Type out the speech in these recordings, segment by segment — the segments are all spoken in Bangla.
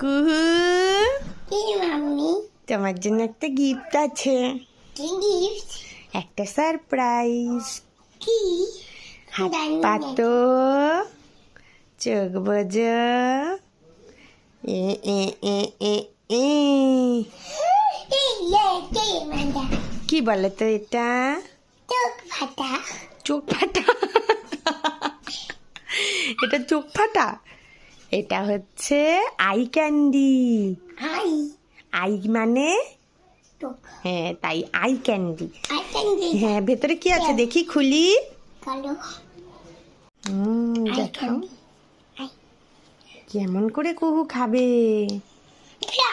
কুহু। কি মাম্মি তোমার জন্য একটা গিফট আছে। কি গিফট একটা সারপ্রাইজ কি? হাত পাতো চোখ বোঝ। এ এ এ এ এ। কি বলো তো এটা? চোখ ফাটা। চোখ ফাটা? এটা চোখ ফাটা? এটা হচ্ছে আই ক্যান্ডি আই আই মানে? হ্যাঁ তাই আই ক্যান্ডি হ্যাঁ ভেতরে কি আছে? দেখি খুলি। কালো। হুম আই দেখাও কেমন করে কুহু খাবে?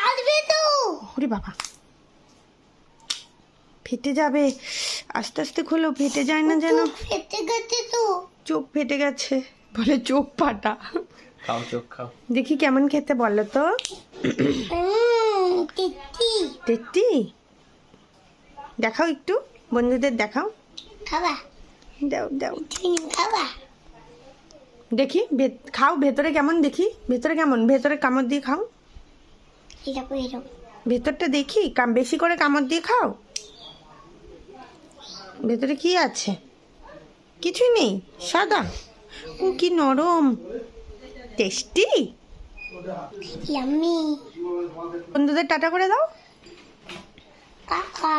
আসবে তো। ওরে বাবা। ফেটে যাবে। আস্তে আস্তে খোলো ফেটে যায় না যেন। ফেটে গেছে তো। চোখ ফেটে গেছে। বলে চোখ ফাটা। খাও চোখ খাও। দেখি কেমন খেতে বলো তো। টেট্টি। দেখাও একটু বন্ধুদের দেখাও। খাবা? দাও দাও। খাবা? দেখি খাও ভেতরে কেমন দেখি? ভেতরে কেমন? ভেতরে কামড় দিয়ে খাও। ভেতরটা দেখি কাম বেশি করে কামড় দিয়ে খাও? ভেতরে কি আছে? কিছুই নেই সাদা। ও কি নরম। টেস্টি? বন্ধুদের টাটা করে দাও। কাকা